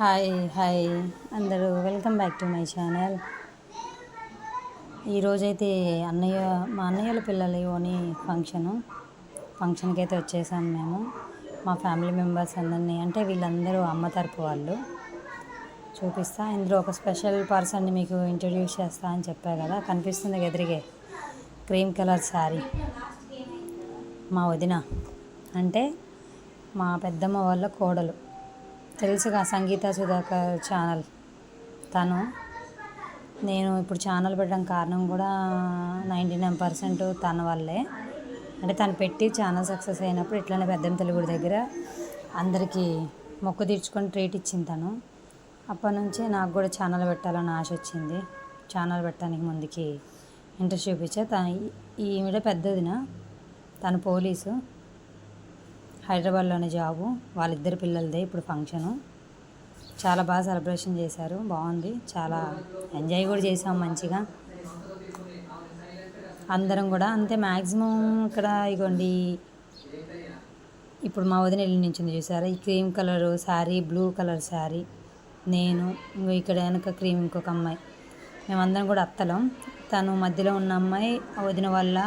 Hi hi. అందరూ welcome back to my channel. ఈరోజైతే అన్నయ్య మా అన్నయ్యల పిల్లలయోని ఫంక్షను ఫంక్షన్కి అయితే వచ్చేసాం మేము. మా ఫ్యామిలీ మెంబర్స్ అందరినీ అంటే వీళ్ళందరూ అమ్మ తరపు వాళ్ళు. చూపిస్తా. ఇందులో ఒక స్పెషల్ పర్సన్ని మీకు ఇంట్రడ్యూస్ చేస్తా అని చెప్పా కదా. కనిపిస్తుంది ఎదురిగే క్రీమ్ కలర్ శారీ మా వదిన. అంటే మా పెద్దమ్మ వాళ్ళ కోడలు. తెలుసుగా సంగీత సుధాకర్ ఛానల్. తను నేను ఇప్పుడు ఛానల్ పెట్టడం కారణం కూడా నైంటీ నైన్ పర్సెంట్ తన వల్లే. అంటే తను పెట్టి ఛానల్ సక్సెస్ అయినప్పుడు ఇట్లానే పెద్దమ్మ తెలుగుడి దగ్గర అందరికీ మొక్కు తీర్చుకొని ట్రీట్ ఇచ్చింది తను. అప్పటి నుంచి నాకు కూడా ఛానల్ పెట్టాలని ఆశ వచ్చింది. ఛానల్ పెట్టడానికి ముందుకి ఇంట్రెస్ట్ చూపించా. తను ఈవిడ పెద్దదిన. తను పోలీసు. హైదరాబాద్లోనే జాబు. వాళ్ళిద్దరు పిల్లలదే ఇప్పుడు ఫంక్షను. చాలా బాగా సెలబ్రేషన్ చేశారు. బాగుంది. చాలా ఎంజాయ్ కూడా చేసాం మంచిగా. అందరం కూడా అంతే. మ్యాక్సిమం ఇక్కడ ఇగోండి ఇప్పుడు మా వదిన వెళ్ళి నుంచింది చూసారా? ఈ cream colour sari blue colour sari. నేను ఇంకో ఇక్కడ వెనక క్రీమ్ ఇంకొక అమ్మాయి. మేమందరం కూడా అత్తలం. తను మధ్యలో ఉన్న అమ్మాయి వదిన వాళ్ళ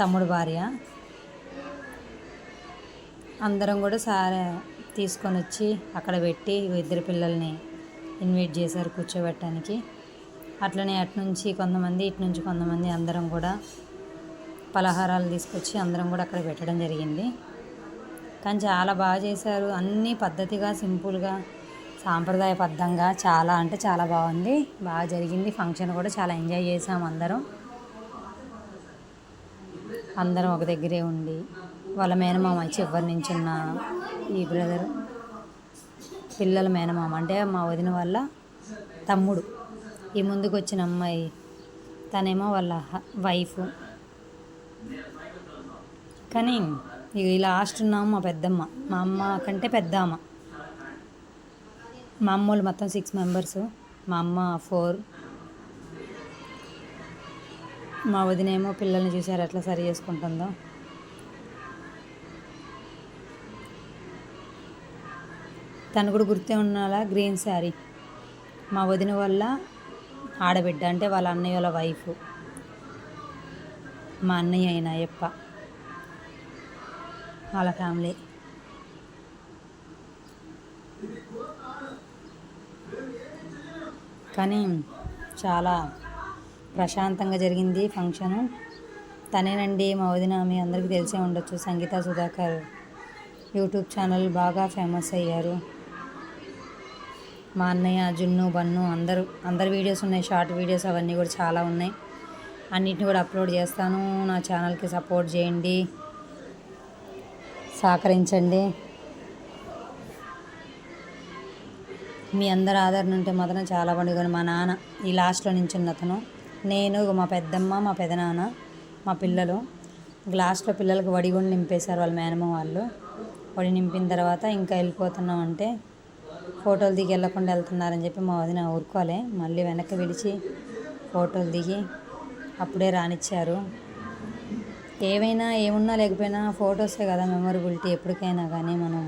తమ్ముడు భార్య. అందరం కూడా సార్ తీసుకొని వచ్చి అక్కడ పెట్టి ఇద్దరు పిల్లల్ని ఇన్వైట్ చేశారు కూర్చోబెట్టడానికి. అట్లనే అటు నుంచి కొంతమంది ఇటు నుంచి కొంతమంది అందరం కూడా పలహారాలు తీసుకొచ్చి అందరం కూడా అక్కడ పెట్టడం జరిగింది. కానీ చాలా బాగా చేశారు. అన్నీ పద్ధతిగా సింపుల్గా సాంప్రదాయబద్ధంగా చాలా అంటే చాలా బాగుంది. బాగా జరిగింది. ఫంక్షన్ కూడా చాలా ఎంజాయ్ చేసాం అందరం. అందరం ఒక దగ్గరే ఉండి. వాళ్ళ మేనమామ చివరి నుంచి ఉన్న ఈ బ్రదర్ పిల్లల మేనమామ. అంటే మా వదిన వాళ్ళ తమ్ముడు. ఈ ముందుకు వచ్చిన అమ్మాయి తనేమో వాళ్ళ వైఫ్ కానీ ఇక ఈ లాస్ట్ ఉన్నాము మా పెద్దమ్మ. మా అమ్మ కంటే పెద్ద అమ్మ మా అమ్మ వాళ్ళు మొత్తం సిక్స్ మెంబర్స్ మా అమ్మ ఫోర్ మా వదినేమో పిల్లల్ని చూసారు ఎట్లా సరి చేసుకుంటుందో. తను కూడా గుర్తే ఉన్నాలా గ్రీన్ శారీ. మా వదిన వల్ల ఆడబిడ్డ అంటే వాళ్ళ అన్నయ్య వాళ్ళ వైఫ్ మా అన్నయ్య అయిన అయ్యప్ప. వాళ్ళ ఫ్యామిలీ కానీ చాలా ప్రశాంతంగా జరిగింది ఫంక్షను తనేనండి మా వదిన మీ అందరికీ తెలిసే ఉండొచ్చు. సంగీత సుధాకర్ యూట్యూబ్ ఛానల్ బాగా ఫేమస్ అయ్యారు. మా అన్నయ్య జున్ను బన్ను అందరూ అందరి వీడియోస్ ఉన్నాయి షార్ట్ వీడియోస్ అవన్నీ కూడా చాలా ఉన్నాయి. అన్నిటిని కూడా అప్లోడ్ చేస్తాను. నా ఛానల్కి సపోర్ట్ చేయండి. సహకరించండి. మీ అందరి ఆదరణ ఉంటే మాత్రం చాలా పండుగను మా నాన్న ఈ లాస్ట్లో నించున్న అతను. నేను మా పెద్దమ్మ మా పెదనాన్న మా పిల్లలు. గ్లాస్లో పిల్లలకు వడి కూడా నింపేశారు వాళ్ళ మేనమ్మ వాళ్ళు. వడి నింపిన తర్వాత ఇంకా వెళ్ళిపోతున్నాం అంటే ఫోటోలు దిగి వెళ్ళకుండా వెళ్తున్నారని చెప్పి మా వదిన ఊరుకోలే. మళ్ళీ వెనక్కి విడిచి ఫోటోలు దిగి అప్పుడే రానిచ్చారు. ఏవైనా ఏమున్నా లేకపోయినా ఫొటోసే కదా మెమొరబిలిటీ ఎప్పటికైనా కానీ మనం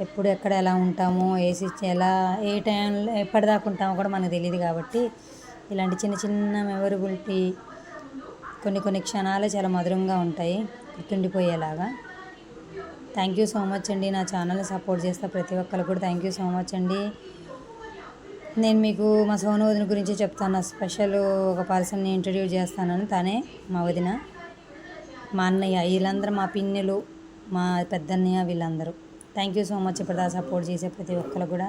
ఎప్పుడు ఎక్కడ ఎలా ఉంటామో ఏసీ ఎలా ఏ టైంలో ఎప్పటిదాకా ఉంటామో కూడా మనకు తెలియదు కాబట్టి ఇలాంటి చిన్న చిన్న మెమొరబిలిటీ కొన్ని కొన్ని క్షణాలు చాలా మధురంగా ఉంటాయి గుర్తుండిపోయేలాగా. థ్యాంక్ యూ సో మచ్ అండి. నా ఛానల్ని సపోర్ట్ చేస్తా ప్రతి ఒక్కరు కూడా థ్యాంక్ యూ సో మచ్ అండి. నేను మీకు మా సోను వదిన గురించి చెప్తాను. స్పెషల్ ఒక పర్సన్ని ఇంట్రడ్యూస్ చేస్తానని తనే మా వదిన మా అన్నయ్య వీళ్ళందరూ మా పిన్నెలు మా పెద్దన్నయ్య వీళ్ళందరూ. థ్యాంక్ యూ సో మచ్ ఇప్పుడు సపోర్ట్ చేసే ప్రతి ఒక్కరు కూడా.